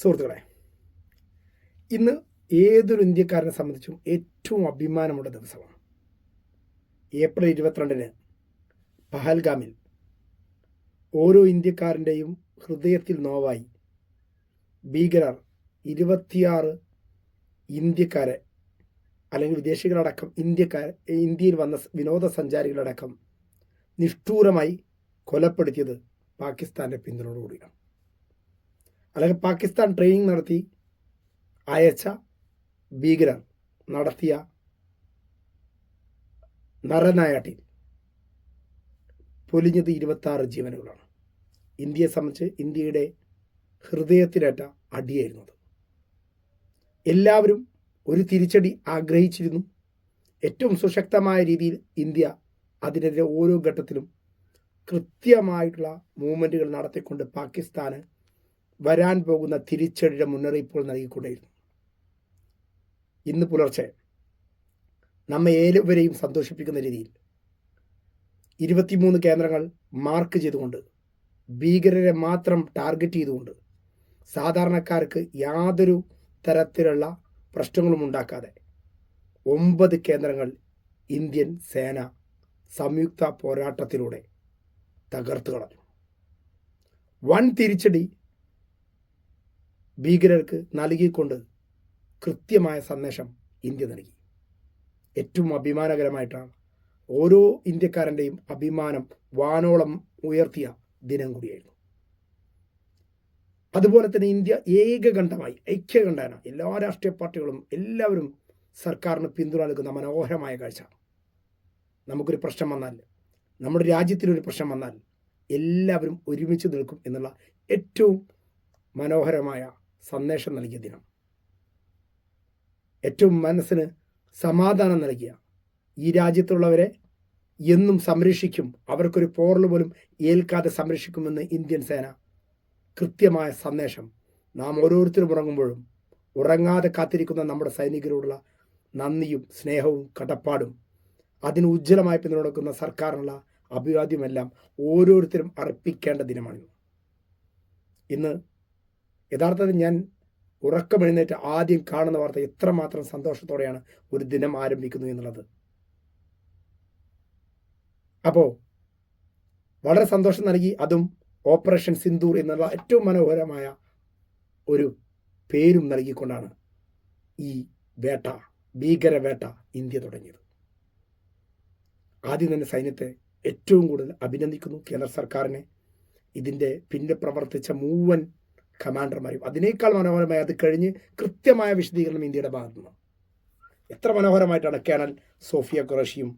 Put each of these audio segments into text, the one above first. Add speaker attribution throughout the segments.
Speaker 1: സുഹൃത്തുക്കളെ ഇന്ന് ഏതൊരു ഇന്ത്യക്കാരനെ സംബന്ധിച്ചും ഏറ്റവും അഭിമാനമുള്ള ദിവസമാണ്. ഏപ്രിൽ ഇരുപത്തിരണ്ടിന് പഹൽഗാമിൽ ഓരോ ഇന്ത്യക്കാരന്റെയും ഹൃദയത്തിൽ നോവായി ഭീകരർ ഇരുപത്തിയാറ് ഇന്ത്യക്കാരെ അല്ലെങ്കിൽ വിദേശികളടക്കം ഇന്ത്യക്കാർ ഇന്ത്യയിൽ വന്ന വിനോദസഞ്ചാരികളടക്കം നിഷ്ഠൂരമായി കൊലപ്പെടുത്തിയത് പാകിസ്ഥാന്റെ പിന്തുണയോടുകൂടിയാണ്. അല്ലെങ്കിൽ പാകിസ്ഥാൻ ട്രെയിനിങ് നടത്തി അയച്ച ഭീകരർ നടത്തിയ നരനായാട്ടിൽ പൊലിഞ്ഞത് ഇരുപത്താറ് ജീവനുകളാണ്. ഇന്ത്യയെ സംബന്ധിച്ച് ഇന്ത്യയുടെ ഹൃദയത്തിലേറ്റ അടിയായിരുന്നു അത്. എല്ലാവരും ഒരു തിരിച്ചടി ആഗ്രഹിച്ചിരുന്നു. ഏറ്റവും സുശക്തമായ രീതിയിൽ ഇന്ത്യ അതിനെതിരെ ഓരോ ഘട്ടത്തിലും കൃത്യമായിട്ടുള്ള മൂവ്മെന്റുകൾ നടത്തിക്കൊണ്ട് പാകിസ്ഥാന് വരാൻ പോകുന്ന തിരിച്ചടിയുടെ മുന്നറിയിപ്പുകൾ നൽകിക്കൊണ്ടേയിരുന്നു. ഇന്ന് പുലർച്ചെ നമ്മെ ഏവരെയും സന്തോഷിപ്പിക്കുന്ന രീതിയിൽ ഇരുപത്തിമൂന്ന് കേന്ദ്രങ്ങൾ മാർക്ക് ചെയ്തുകൊണ്ട് ഭീകരരെ മാത്രം ടാർഗറ്റ് ചെയ്തുകൊണ്ട് സാധാരണക്കാർക്ക് യാതൊരു തരത്തിലുള്ള പ്രശ്നങ്ങളും ഉണ്ടാക്കാതെ ഒമ്പത് കേന്ദ്രങ്ങൾ ഇന്ത്യൻ സേന സംയുക്ത പോരാട്ടത്തിലൂടെ തകർത്തു കളഞ്ഞു. വൻ തിരിച്ചടി ഭീകരർക്ക് നൽകിക്കൊണ്ട് കൃത്യമായ സന്ദേശം ഇന്ത്യ നൽകി. ഏറ്റവും അഭിമാനകരമായിട്ടാണ് ഓരോ ഇന്ത്യക്കാരന്റെയും അഭിമാനം വാനോളം ഉയർത്തിയ ദിനം കൂടിയായിരുന്നു. അതുപോലെ തന്നെ ഇന്ത്യ ഏകകണ്ഠമായി ഐക്യകണ്ഠന എല്ലാ രാഷ്ട്രീയ പാർട്ടികളും എല്ലാവരും സർക്കാരിന് പിന്തുണ നൽകുന്ന മനോഹരമായ കാഴ്ച. നമുക്കൊരു പ്രശ്നം വന്നാൽ നമ്മുടെ രാജ്യത്തിനൊരു പ്രശ്നം വന്നാൽ എല്ലാവരും ഒരുമിച്ച് നിൽക്കും എന്നുള്ള ഏറ്റവും മനോഹരമായ സന്ദേശം നൽകിയ ദിനം. ഏറ്റവും മനസ്സിന് സമാധാനം നൽകിയ ഈ രാജ്യത്തുള്ളവരെ എന്നും സംരക്ഷിക്കും. അവർക്കൊരു പോറൽ പോലും ഏൽക്കാതെ സംരക്ഷിക്കുമെന്ന് ഇന്ത്യൻ സേന കൃത്യമായ സന്ദേശം. നാം ഓരോരുത്തരും ഉറങ്ങുമ്പോഴും ഉറങ്ങാതെ കാത്തിരിക്കുന്ന നമ്മുടെ സൈനികരോടുള്ള നന്ദിയും സ്നേഹവും കടപ്പാടും അതിന് ഉജ്ജ്വലമായി പിന്തുണക്കുന്ന സർക്കാരിനുള്ള അഭിവാദ്യമെല്ലാം ഓരോരുത്തരും അർപ്പിക്കേണ്ട ദിനമാണിത്. ഇന്ന് യഥാർത്ഥത്തിൽ ഞാൻ ഉറക്കമെഴുന്നേറ്റ് ആദ്യം കാണുന്ന വാർത്ത എത്രമാത്രം സന്തോഷത്തോടെയാണ് ഒരു ദിനം ആരംഭിക്കുന്നു എന്നുള്ളത്. അപ്പോൾ വളരെ സന്തോഷം നൽകി. അതും ഓപ്പറേഷൻ സിന്ദൂർ എന്നുള്ള ഏറ്റവും മനോഹരമായ ഒരു പേരും നൽകിക്കൊണ്ടാണ് ഈ വേട്ട ഭീകര വേട്ട ഇന്ത്യ തുടങ്ങിയത്. ആദ്യം തന്നെ സൈന്യത്തെ ഏറ്റവും കൂടുതൽ അഭിനന്ദിക്കുന്നു കേന്ദ്ര സർക്കാരിനെ. ഇതിന്റെ പിന്നെ പ്രവർത്തിച്ച മുഴുവൻ കമാൻഡർമാരും അതിനേക്കാൾ മനോഹരമായി അത് കഴിഞ്ഞ് കൃത്യമായ വിശദീകരണം ഇന്ത്യയുടെ ഭാഗത്തു നിന്ന്. എത്ര മനോഹരമായിട്ടാണ് കേണൽ സോഫിയ ഖുറേഷിയും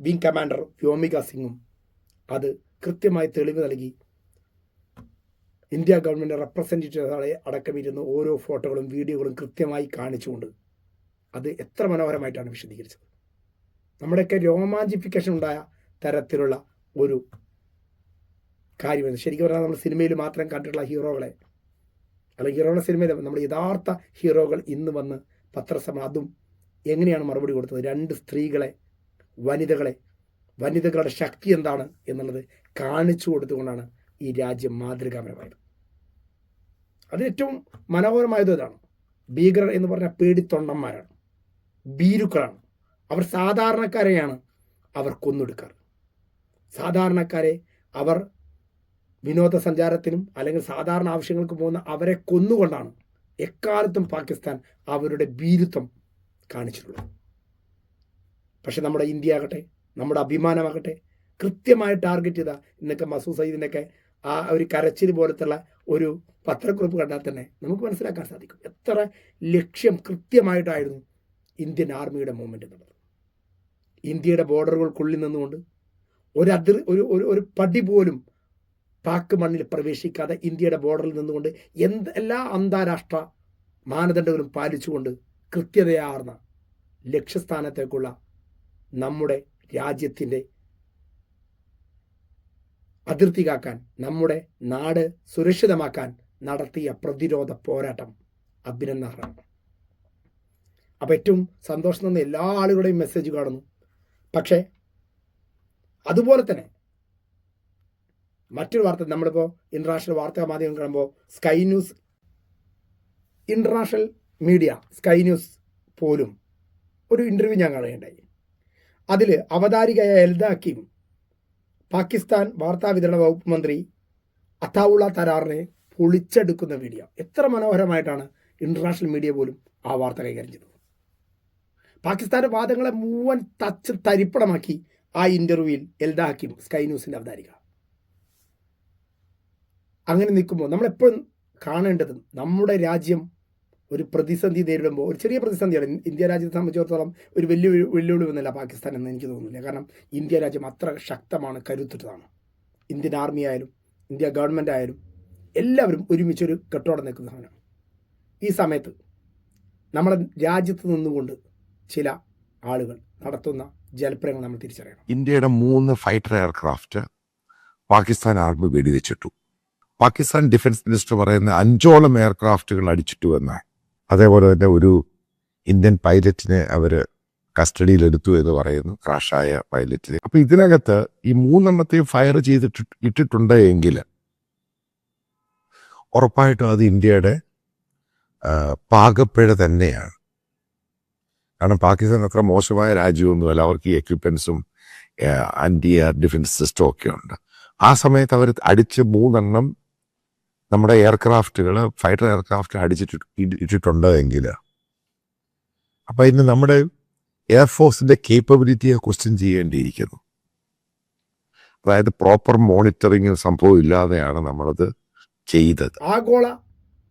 Speaker 1: വിംഗ് കമാൻഡർ വ്യോമിക സിംഗും അത് കൃത്യമായി തെളിവ് നൽകി. ഇന്ത്യ ഗവൺമെന്റ് റെപ്രസെന്റേറ്റീവുകളെ അടക്കമിരുന്ന ഓരോ ഫോട്ടോകളും വീഡിയോകളും കൃത്യമായി കാണിച്ചുകൊണ്ട് അത് എത്ര മനോഹരമായിട്ടാണ് വിശദീകരിച്ചത്. നമ്മുടെയൊക്കെ രോമാഞ്ചിഫിക്കേഷൻ ഉണ്ടായ തരത്തിലുള്ള ഒരു കാര്യമാണ്. ശരിക്കും പറഞ്ഞാൽ നമ്മൾ സിനിമയിൽ മാത്രം കണ്ടിട്ടുള്ള ഹീറോകളെ അല്ലെങ്കിൽ ഹീറോയുടെ സിനിമയിൽ നമ്മുടെ യഥാർത്ഥ ഹീറോകൾ ഇന്ന് വന്ന് പത്രസമ അതും എങ്ങനെയാണ് മറുപടി കൊടുത്തത്? രണ്ട് സ്ത്രീകളെ വനിതകളെ വനിതകളുടെ ശക്തി എന്താണ് എന്നുള്ളത് കാണിച്ചു കൊടുത്തുകൊണ്ടാണ് ഈ രാജ്യം മാതൃകാപരമായത്. അതിലേറ്റവും മനോഹരമായത് ഇതാണ്. ഭീകരർ എന്ന് പറഞ്ഞ പേടിത്തൊണ്ടന്മാരാണ്. ഭീരുക്കളാണ്. അവർ സാധാരണക്കാരെയാണ് അവർ കൊന്നൊടുക്കാറ്. സാധാരണക്കാരെ അവർ വിനോദസഞ്ചാരത്തിനും അല്ലെങ്കിൽ സാധാരണ ആവശ്യങ്ങൾക്ക് പോകുന്ന അവരെ കൊന്നുകൊണ്ടാണ് എക്കാലത്തും പാകിസ്ഥാൻ അവരുടെ ഭീരുത്വം കാണിച്ചിട്ടുള്ളത്. പക്ഷെ നമ്മുടെ ഇന്ത്യ ആകട്ടെ നമ്മുടെ അഭിമാനമാകട്ടെ കൃത്യമായി ടാർഗറ്റ് ചെയ്ത ഇന്നൊക്കെ മസൂദ് സയ്യിദിനൊക്കെ ആ ഒരു കരച്ചിൽ പോലത്തുള്ള ഒരു പത്രക്കുറിപ്പ് കണ്ടാൽ തന്നെ നമുക്ക് മനസ്സിലാക്കാൻ സാധിക്കും എത്ര ലക്ഷ്യം കൃത്യമായിട്ടായിരുന്നു ഇന്ത്യൻ ആർമിയുടെ മൂവ്മെന്റ് എന്നുള്ളത്. ഇന്ത്യയുടെ ബോർഡറുകൾക്കുള്ളിൽ നിന്നുകൊണ്ട് ഒരു അതിർ ഒരു ഒരു പടി പോലും പാക് മണ്ണിൽ പ്രവേശിക്കാതെ ഇന്ത്യയുടെ ബോർഡറിൽ നിന്നുകൊണ്ട് എന്ത് എല്ലാ അന്താരാഷ്ട്ര മാനദണ്ഡങ്ങളും പാലിച്ചുകൊണ്ട് കൃത്യതയാർന്ന ലക്ഷ്യസ്ഥാനത്തേക്കുള്ള നമ്മുടെ രാജ്യത്തിന്റെ അതിർത്തി കാക്കാൻ നമ്മുടെ നാട് സുരക്ഷിതമാക്കാൻ നടത്തിയ പ്രതിരോധ പോരാട്ടം അഭിനന്ദനാർഹമാണ് അപ്പം ഏറ്റവും സന്തോഷം തന്ന എല്ലാ ആളുകളുടെയും മെസ്സേജ് കാണുന്നു. പക്ഷേ അതുപോലെ തന്നെ മറ്റൊരു വാർത്ത നമ്മളിപ്പോൾ ഇന്റർനാഷണൽ വാർത്താ മാധ്യമം കാണുമ്പോൾ Sky News international media Sky News പോലും ഒരു ഇന്റർവ്യൂ ഞാൻ കാണുകയുണ്ടായി. അതിൽ അവതാരികയായ എൽദ ഹക്കീം പാകിസ്ഥാൻ വാർത്താ വിതരണ വകുപ്പ് മന്ത്രി അത്താവുള്ള തരാറിനെ പൊളിച്ചെടുക്കുന്ന വീഡിയോ എത്ര മനോഹരമായിട്ടാണ് ഇന്റർനാഷണൽ മീഡിയ പോലും ആ വാർത്ത കൈകാര്യം ചെയ്തത്. വാദങ്ങളെ മുഴുവൻ തച്ച് തരിപ്പണമാക്കി ആ ഇന്റർവ്യൂവിൽ എൽദ സ്കൈ ന്യൂസിന്റെ അവതാരിക. അങ്ങനെ നിൽക്കുമ്പോൾ നമ്മളെപ്പോഴും കാണേണ്ടത് നമ്മുടെ രാജ്യം ഒരു പ്രതിസന്ധി നേരിടുമ്പോൾ ഒരു ചെറിയ പ്രതിസന്ധിയാണ്. ഇന്ത്യ രാജ്യത്തെ സംബന്ധിച്ചിടത്തോളം ഒരു വലിയ വെല്ലു- വെല്ലുവിളി ഒന്നുമില്ല പാകിസ്ഥാൻ എന്ന് എനിക്ക് തോന്നുന്നില്ല. കാരണം ഇന്ത്യ രാജ്യം അത്ര ശക്തമാണ് കരുത്തുറ്റതാണ്. ഇന്ത്യൻ ആർമി ആയാലും ഇന്ത്യ ഗവൺമെന്റ് ആയാലും എല്ലാവരും ഒരുമിച്ചൊരു കെട്ടോടെ നിൽക്കുന്ന സമയമാണ് ഈ സമയത്ത് നമ്മുടെ രാജ്യത്ത് നിന്നുകൊണ്ട് ചില ആളുകൾ നടത്തുന്ന ജലപ്രയങ്ങൾ നമ്മൾ തിരിച്ചറിയണം.
Speaker 2: ഇന്ത്യയുടെ മൂന്ന് ഫൈറ്റർ എയർക്രാഫ്റ്റ് പാകിസ്ഥാൻ ആർമി വെടിവെച്ചിട്ടു. പാകിസ്ഥാൻ ഡിഫൻസ് മിനിസ്റ്റർ പറയുന്ന അഞ്ചോളം എയർക്രാഫ്റ്റുകൾ അടിച്ചിട്ടു എന്ന്. അതേപോലെ തന്നെ ഒരു ഇന്ത്യൻ പൈലറ്റിനെ അവർ കസ്റ്റഡിയിലെടുത്തു എന്ന് പറയുന്നു ക്രാഷായ പൈലറ്റിനെ. അപ്പോൾ ഇതിനകത്ത് ഈ മൂന്നെണ്ണത്തെയും ഫയർ ചെയ്തിട്ട് ഇട്ടിട്ടുണ്ട് എങ്കിൽ ഉറപ്പായിട്ടും അത് ഇന്ത്യയുടെ പാകപ്പിഴ തന്നെയാണ്. കാരണം പാകിസ്ഥാൻ അത്ര മോശമായ രാജ്യമൊന്നുമല്ല അവർക്ക് ഈ എക്യുപ്മെൻസും ആന്റി എയർ ഡിഫൻസ് സിസ്റ്റം ഒക്കെ ഉണ്ട്. ആ സമയത്ത് അവർ അടിച്ച് മൂന്നെണ്ണം നമ്മുടെ എയർക്രാഫ്റ്റുകൾ ഫൈറ്റർ എയർക്രാഫ്റ്റ് അടിച്ചിട്ട് ഇട്ടിട്ടുണ്ട് എങ്കിൽ അപ്പോൾ ഇന്ന് നമ്മുടെ എയർഫോഴ്സിന്റെ കേപ്പബിലിറ്റിയെ ക്വസ്റ്റ്യൻ ചെയ്യേണ്ടിയിരിക്കുന്നു. അതായത് പ്രോപ്പർ മോണിറ്ററിങ് സംഭവം ഇല്ലാതെയാണ് നമ്മളത് ചെയ്തത്.
Speaker 1: ആഗോള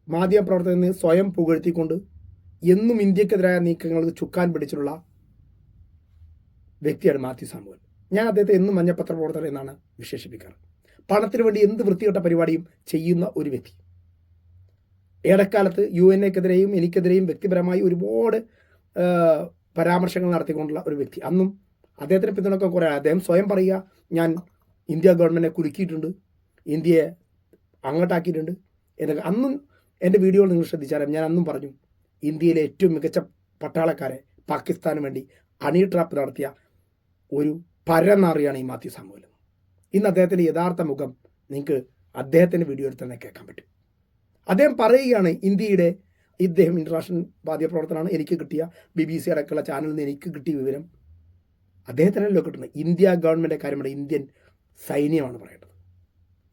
Speaker 1: മാധ്യമ പ്രവർത്തകന് സ്വയം പുകഴ്ത്തിക്കൊണ്ട് എന്നും ഇന്ത്യക്കെതിരായ നീക്കങ്ങൾക്ക് ചുക്കാൻ പിടിച്ചിട്ടുള്ള വ്യക്തിയാണ് മാത്യു സാമുവൽ. ഞാൻ അദ്ദേഹത്തെ എന്നും മഞ്ഞപ്പത്ര പ്രവർത്തകർ എന്നാണ് വിശേഷിപ്പിക്കാറ്. പണത്തിന് വേണ്ടി എന്ത് വൃത്തികെട്ട പരിപാടിയും ചെയ്യുന്ന ഒരു വ്യക്തി. ഇടക്കാലത്ത് യു എൻ എക്കെതിരെയും എനിക്കെതിരെയും വ്യക്തിപരമായി ഒരുപാട് പരാമർശങ്ങൾ നടത്തിക്കൊണ്ടുള്ള ഒരു വ്യക്തി. അന്നും അദ്ദേഹത്തിന് പിന്തുണക്കം കുറേ അദ്ദേഹം സ്വയം പറയുക ഞാൻ ഇന്ത്യ ഗവൺമെന്റിനെ കുലുക്കിയിട്ടുണ്ട് ഇന്ത്യയെ അങ്ങോട്ടാക്കിയിട്ടുണ്ട് എന്നൊക്കെ. അന്നും എന്റെ വീഡിയോയിൽ നിങ്ങൾ ശ്രദ്ധിച്ചാലും ഞാൻ അന്നും പറഞ്ഞു ഇന്ത്യയിലെ ഏറ്റവും മികച്ച പട്ടാളക്കാരെ പാകിസ്ഥാന് വേണ്ടി അണി ട്രാപ്പ് നടത്തിയ ഒരു പരനാറിയാണ് ഈ മാത്യു സാമുവൽ. ഇന്ന് അദ്ദേഹത്തിന്റെ യഥാർത്ഥ മുഖം നിങ്ങൾക്ക് അദ്ദേഹത്തിന്റെ വീഡിയോ എടുത്ത് തന്നെ കേൾക്കാൻ പറ്റും. അദ്ദേഹം പറയുകയാണ് ഇന്ത്യയുടെ ഇദ്ദേഹം ഇന്റർനാഷണൽ മാധ്യമപ്രവർത്തനമാണ് എനിക്ക് കിട്ടിയ ബി ബി സി അടക്കമുള്ള ചാനലിൽ നിന്ന് എനിക്ക് കിട്ടിയ വിവരം. അദ്ദേഹത്തിനല്ലോ കിട്ടുന്നത്. ഇന്ത്യ ഗവൺമെന്റിന്റെ കാര്യമാണ് ഇന്ത്യൻ സൈന്യമാണ് പറയേണ്ടത്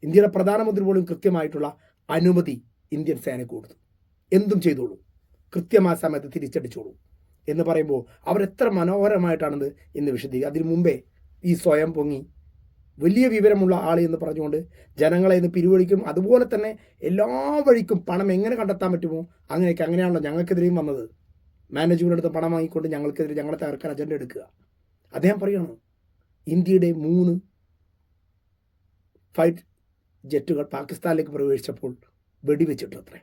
Speaker 1: ഇന്ത്യയുടെ പ്രധാനമന്ത്രി പോലും കൃത്യമായിട്ടുള്ള അനുമതി ഇന്ത്യൻ സേനയ്ക്ക് കൊടുത്തു. എന്തും ചെയ്തോളൂ. കൃത്യമായ സമയത്ത് തിരിച്ചടിച്ചോളൂ എന്ന് പറയുമ്പോൾ അവരെത്ര മനോഹരമായിട്ടാണിത് ഇന്ന് വിശദീകരിക്കുക അതിനു മുമ്പേ ഈ സ്വയം പൊങ്ങി വലിയ വിവരമുള്ള ആൾ എന്ന് പറഞ്ഞുകൊണ്ട് ജനങ്ങളെ ഇന്ന് പിരിവഴിക്കും. അതുപോലെ തന്നെ എല്ലാ വഴിക്കും പണം എങ്ങനെ കണ്ടെത്താൻ പറ്റുമോ അങ്ങനെയൊക്കെ അങ്ങനെയാണല്ലോ ഞങ്ങൾക്കെതിരെയും വന്നത്. മാനേജ്മെന്റ് അടുത്ത് പണം വാങ്ങിക്കൊണ്ട് ഞങ്ങൾക്കെതിരെ ഞങ്ങളെ തകർക്കാൻ അജണ്ട എടുക്കുക. അദ്ദേഹം പറയുകയാണ് ഇന്ത്യയുടെ മൂന്ന് ഫൈറ്റ് ജെറ്റുകൾ പാകിസ്ഥാനിലേക്ക് പ്രവേശിച്ചപ്പോൾ വെടിവെച്ചിട്ടു അത്രേ.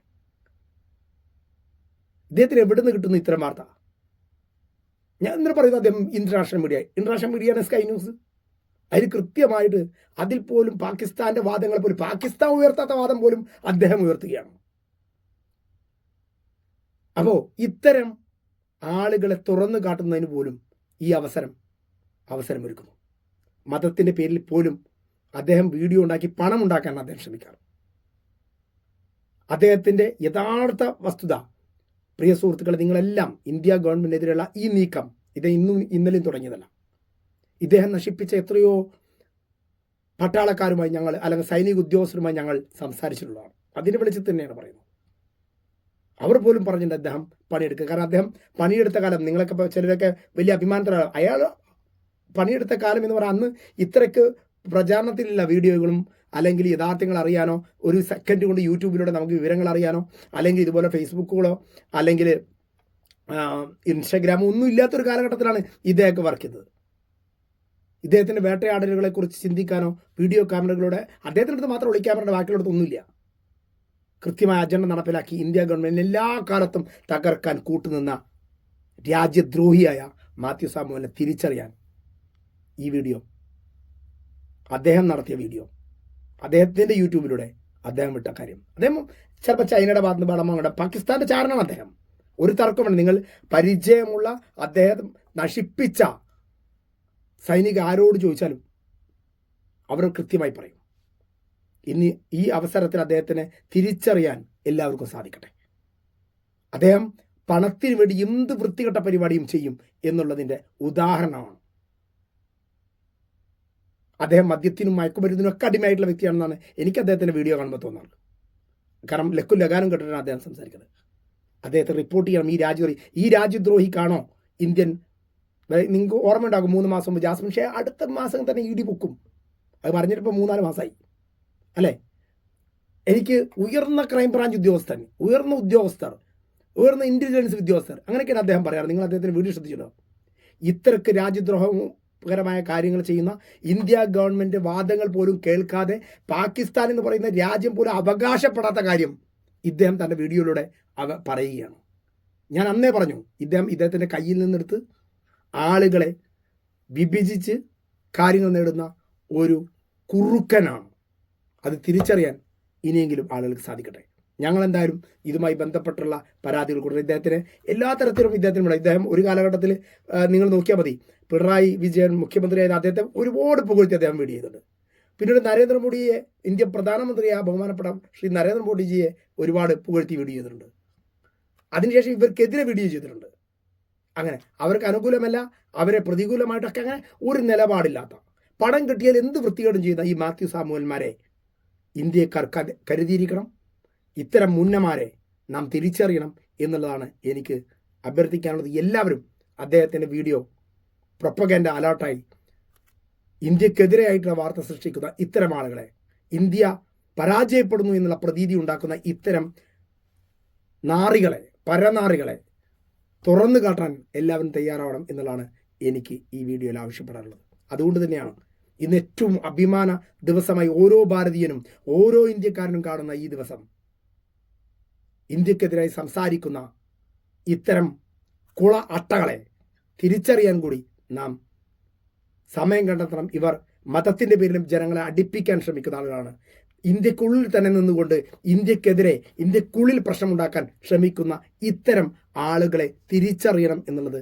Speaker 1: ഇദ്ദേഹത്തിന് എവിടെ നിന്ന് കിട്ടുന്ന ഇത്തരം വാർത്ത? ഞാൻ ഇന്നലെ പറയുന്നത് അദ്ദേഹം international media international media Sky News അതിൽ കൃത്യമായിട്ട് അതിൽ പോലും പാകിസ്ഥാന്റെ വാദങ്ങൾ പോലും പാകിസ്ഥാൻ ഉയർത്താത്ത വാദം പോലും അദ്ദേഹം ഉയർത്തുകയാണ്. അപ്പോൾ ഇത്തരം ആളുകളെ തുറന്നു കാട്ടുന്നതിന് പോലും ഈ അവസരം അവസരമൊരുക്കുന്നു. മതത്തിന്റെ പേരിൽ പോലും അദ്ദേഹം വീഡിയോ ഉണ്ടാക്കി പണം ഉണ്ടാക്കാൻ അദ്ദേഹം ശ്രമിക്കാറ്. അദ്ദേഹത്തിന്റെ യഥാർത്ഥ വസ്തുത പ്രിയ സുഹൃത്തുക്കളെ നിങ്ങളെല്ലാം ഇന്ത്യ ഗവൺമെന്റിനെതിരെയുള്ള ഈ നീക്കം ഇത് ഇന്നും ഇന്നലെയും തുടങ്ങിയതല്ല. ഇദ്ദേഹം നശിപ്പിച്ച എത്രയോ പട്ടാളക്കാരുമായി ഞങ്ങൾ അല്ലെങ്കിൽ സൈനിക ഉദ്യോഗസ്ഥരുമായി ഞങ്ങൾ സംസാരിച്ചിട്ടുള്ളതാണ്. അതിന് വിളിച്ചു തന്നെയാണ് പറയുന്നത്. അവർ പോലും പറഞ്ഞിട്ടുണ്ട് അദ്ദേഹം പണിയെടുക്കുക. കാരണം അദ്ദേഹം പണിയെടുത്ത കാലം നിങ്ങളൊക്കെ ചിലരൊക്കെ വലിയ അഭിമാനത്തിലാണ്. അയാൾ പണിയെടുത്ത കാലം എന്ന് പറഞ്ഞാൽ അന്ന് ഇത്രയ്ക്ക് പ്രചാരണത്തിലുള്ള വീഡിയോകളും അല്ലെങ്കിൽ യഥാർത്ഥങ്ങൾ അറിയാനോ ഒരു സെക്കൻഡ് കൊണ്ട് യൂട്യൂബിലൂടെ നമുക്ക് വിവരങ്ങൾ അറിയാനോ അല്ലെങ്കിൽ ഇതുപോലെ ഫേസ്ബുക്കുകളോ അല്ലെങ്കിൽ ഇൻസ്റ്റഗ്രാമോ ഒന്നും ഇല്ലാത്തൊരു കാലഘട്ടത്തിലാണ് ഇദ്ദേഹമൊക്കെ വർക്ക് ചെയ്തത്. ഇദ്ദേഹത്തിന്റെ വേട്ടയാടലുകളെ കുറിച്ച് ചിന്തിക്കാനോ വീഡിയോ ക്യാമറകളുടെ അദ്ദേഹത്തിന്റെ അടുത്ത് മാത്രം ഒളിക്യാമറയുടെ ബാക്കിയുള്ളത് ഒന്നുമില്ല. കൃത്യമായ അജണ്ട നടപ്പിലാക്കി ഇന്ത്യ ഗവൺമെന്റിന് എല്ലാ കാലത്തും തകർക്കാൻ കൂട്ടുനിന്ന രാജ്യദ്രോഹിയായ മാത്യു സാമുവിനെ തിരിച്ചറിയാൻ ഈ വീഡിയോ അദ്ദേഹം നടത്തിയ വീഡിയോ അദ്ദേഹത്തിന്റെ യൂട്യൂബിലൂടെ അദ്ദേഹം വിട്ട കാര്യം. അദ്ദേഹം ചിലപ്പോൾ ചൈനയുടെ ഭാഗത്ത് പടമങ്ങളുടെ പാകിസ്ഥാന്റെ ചാരനാണ് അദ്ദേഹം. ഒരു തർക്കമുണ്ട് നിങ്ങൾ പരിചയമുള്ള അദ്ദേഹം നശിപ്പിച്ച സൈനിക ആരോട് ചോദിച്ചാലും അവർ കൃത്യമായി പറയും. ഇനി ഈ അവസരത്തിൽ അദ്ദേഹത്തിനെ തിരിച്ചറിയാൻ എല്ലാവർക്കും സാധിക്കട്ടെ. അദ്ദേഹം പണത്തിന് വേണ്ടി എന്ത് വൃത്തികെട്ട പരിപാടിയും ചെയ്യും എന്നുള്ളതിന്റെ ഉദാഹരണമാണ്. അദ്ദേഹം മദ്യത്തിനും മയക്കുമരുന്നിനും ഒക്കെ അടിമയായിട്ടുള്ള വ്യക്തിയാണെന്നാണ് എനിക്ക് അദ്ദേഹത്തിന്റെ വീഡിയോ കാണുമ്പോൾ തോന്നാറ് കാരണം ലക്കു ലഗാനും കേട്ടിട്ടാണ് അദ്ദേഹം സംസാരിക്കുന്നത്. അദ്ദേഹത്തെ റിപ്പോർട്ട് ചെയ്യണം. ഈ രാജ്യദ്രോഹി ഈ രാജ്യദ്രോഹിക്കാണോ ഇന്ത്യൻ നിങ്ങൾക്ക് ഓർമ്മ ഉണ്ടാകും മൂന്ന് മാസം മുമ്പ്. ജാസ്മിൻ ഷേ അടുത്ത മാസം തന്നെ ഇ ഡി പൊക്കും. അത് പറഞ്ഞിട്ടിപ്പോൾ മൂന്നാൽ മാസമായി അല്ലേ? എനിക്ക് ഉയർന്ന ക്രൈം ബ്രാഞ്ച് ഉദ്യോഗസ്ഥൻ ഉയർന്ന ഉദ്യോഗസ്ഥർ ഉയർന്ന ഇന്റലിജൻസ് ഉദ്യോഗസ്ഥർ അങ്ങനെയൊക്കെയാണ് അദ്ദേഹം പറയാറ്. നിങ്ങൾ അദ്ദേഹത്തിന് വീഡിയോ ശ്രദ്ധിച്ചിട്ടോ ഇത്രക്ക് രാജ്യദ്രോഹപരമായ കാര്യങ്ങൾ ചെയ്യുന്ന ഇന്ത്യ ഗവൺമെന്റ് വാദങ്ങൾ പോലും കേൾക്കാതെ പാകിസ്ഥാൻ എന്ന് പറയുന്ന രാജ്യം പോലും അവകാശപ്പെടാത്ത കാര്യം ഇദ്ദേഹം തന്റെ വീഡിയോയിലൂടെ അവ പറയുകയാണ്. ഞാൻ അന്നേ പറഞ്ഞു ഇദ്ദേഹം ഇദ്ദേഹത്തിന്റെ കയ്യിൽ നിന്നെടുത്ത് ആളുകളെ വിഭജിച്ച് കാര്യങ്ങൾ നേടുന്ന ഒരു കുറുക്കനാണ്. അത് തിരിച്ചറിയാൻ ഇനിയെങ്കിലും ആളുകൾക്ക് സാധിക്കട്ടെ. ഞങ്ങൾ എന്തായാലും ഇതുമായി ബന്ധപ്പെട്ടുള്ള പരാതികൾ കൊടുത്തു ഇദ്ദേഹത്തിന് എല്ലാ തരത്തിലും വേണം. ഇദ്ദേഹം ഒരു കാലഘട്ടത്തിൽ നിങ്ങൾ നോക്കിയാൽ മതി. പിണറായി വിജയൻ മുഖ്യമന്ത്രിയായത് അദ്ദേഹത്തെ ഒരുപാട് പുകഴ്ത്തി അദ്ദേഹം വീഡിയോ ചെയ്തിട്ടുണ്ട് പിന്നീട് നരേന്ദ്രമോദിയെ ഇന്ത്യ പ്രധാനമന്ത്രിയായ ബഹുമാനപ്പെട്ട ശ്രീ നരേന്ദ്രമോദിജിയെ ഒരുപാട് പുകഴ്ത്തി വീഡിയോ ചെയ്തിട്ടുണ്ട്. അതിനുശേഷം ഇവർക്കെതിരെ വീഡിയോ ചെയ്തിട്ടുണ്ട്. അങ്ങനെ. അവർക്ക് അനുകൂലമല്ല അവരെ പ്രതികൂലമായിട്ടൊക്കെ അങ്ങനെ ഒരു നിലപാടില്ലാത്ത. പണം കിട്ടിയാൽ എന്ത് വൃത്തികേടും ചെയ്യുന്ന ഈ മാത്യു സാമുവന്മാരെ ഇന്ത്യക്കാർ കരു- കരുതിയിരിക്കണം. ഇത്തരം മുന്നമാരെ നാം തിരിച്ചറിയണം എന്നുള്ളതാണ് എനിക്ക് അഭ്യർത്ഥിക്കാനുള്ളത്. എല്ലാവരും അദ്ദേഹത്തിന്റെ വീഡിയോ പ്രൊപ്പഗൻഡ അലേർട്ടായി ഇന്ത്യക്കെതിരെയായിട്ടുള്ള വാർത്ത സൃഷ്ടിക്കുന്ന ഇത്തരം ആളുകളെ ഇന്ത്യ പരാജയപ്പെടുന്നു എന്നുള്ള പ്രതീതി ഉണ്ടാക്കുന്ന ഇത്തരം നാറികളെ പരനാറികളെ തുറന്നു കാട്ടാൻ എല്ലാവരും തയ്യാറാവണം എന്നുള്ളതാണ് എനിക്ക് ഈ വീഡിയോയിൽ ആവശ്യപ്പെടാനുള്ളത്. അതുകൊണ്ട് തന്നെയാണ് ഇന്ന് ഏറ്റവും അഭിമാന ദിവസമായി ഓരോ ഭാരതീയനും ഓരോ ഇന്ത്യക്കാരനും കാണുന്ന ഈ ദിവസം ഇന്ത്യക്കെതിരായി സംസാരിക്കുന്ന ഇത്തരം കുള അട്ടകളെ തിരിച്ചറിയാൻ കൂടി നാം സമയം കണ്ടെത്തണം. ഇവർ മതത്തിന്റെ പേരിലും ജനങ്ങളെ അടിപ്പിക്കാൻ ശ്രമിക്കുന്ന ആളുകളാണ്. ഇന്ത്യക്കുള്ളിൽ തന്നെ നിന്നുകൊണ്ട് ഇന്ത്യക്കെതിരെ ഇന്ത്യക്കുള്ളിൽ പ്രശ്നമുണ്ടാക്കാൻ ശ്രമിക്കുന്ന ഇത്തരം ആളുകളെ തിരിച്ചറിയണം എന്നുള്ളത്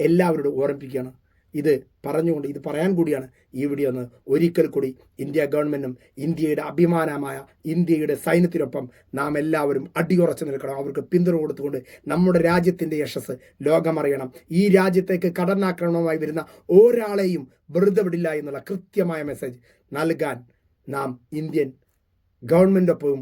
Speaker 1: എല്ലാവരോടും ഓർമ്മിപ്പിക്കുകയാണ്. ഇത് പറഞ്ഞുകൊണ്ട് ഇത് പറയാൻ കൂടിയാണ് ഈ വീഡിയോ ഒന്ന് ഒരിക്കൽ കൂടി ഇന്ത്യ ഗവൺമെന്റും ഇന്ത്യയുടെ അഭിമാനമായ ഇന്ത്യയുടെ സൈന്യത്തിനൊപ്പം നാം എല്ലാവരും അടിയുറച്ചു നിൽക്കണം. അവർക്ക് പിന്തുണ കൊടുത്തുകൊണ്ട് നമ്മുടെ രാജ്യത്തിന്റെ യശസ് ലോകമറിയണം. ഈ രാജ്യത്തേക്ക് കടന്നാക്രമണമായി വരുന്ന ഒരാളെയും വെറുതെ വിടില്ല എന്നുള്ള കൃത്യമായ മെസ്സേജ് നൽകാൻ നാം ഇന്ത്യൻ ഗവൺമെന്റൊപ്പവും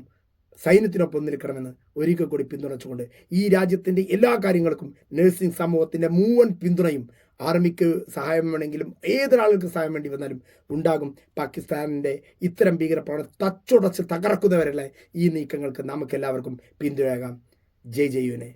Speaker 1: സൈന്യത്തിനൊപ്പം നിൽക്കണമെന്ന് ഒരിക്കൽ കൂടി പിന്തുണച്ചുകൊണ്ട് ഈ രാജ്യത്തിന്റെ എല്ലാ കാര്യങ്ങൾക്കും നഴ്സിംഗ് സമൂഹത്തിന്റെ മുഴുവൻ പിന്തുണയും ആർമിക്ക് സഹായം വേണമെങ്കിലും ഏതൊരാൾക്ക് സഹായം വേണ്ടി വന്നാലും ഉണ്ടാകും. പാകിസ്ഥാനിന്റെ ഇത്തരം ഭീകരപ്രവർത്തനം തച്ചുടച്ച് തകർക്കുന്നവരല്ലേ ഈ നീക്കങ്ങൾക്ക് നമുക്കെല്ലാവർക്കും പിന്തുണയാകാം. ജയ് ജയുവിനെ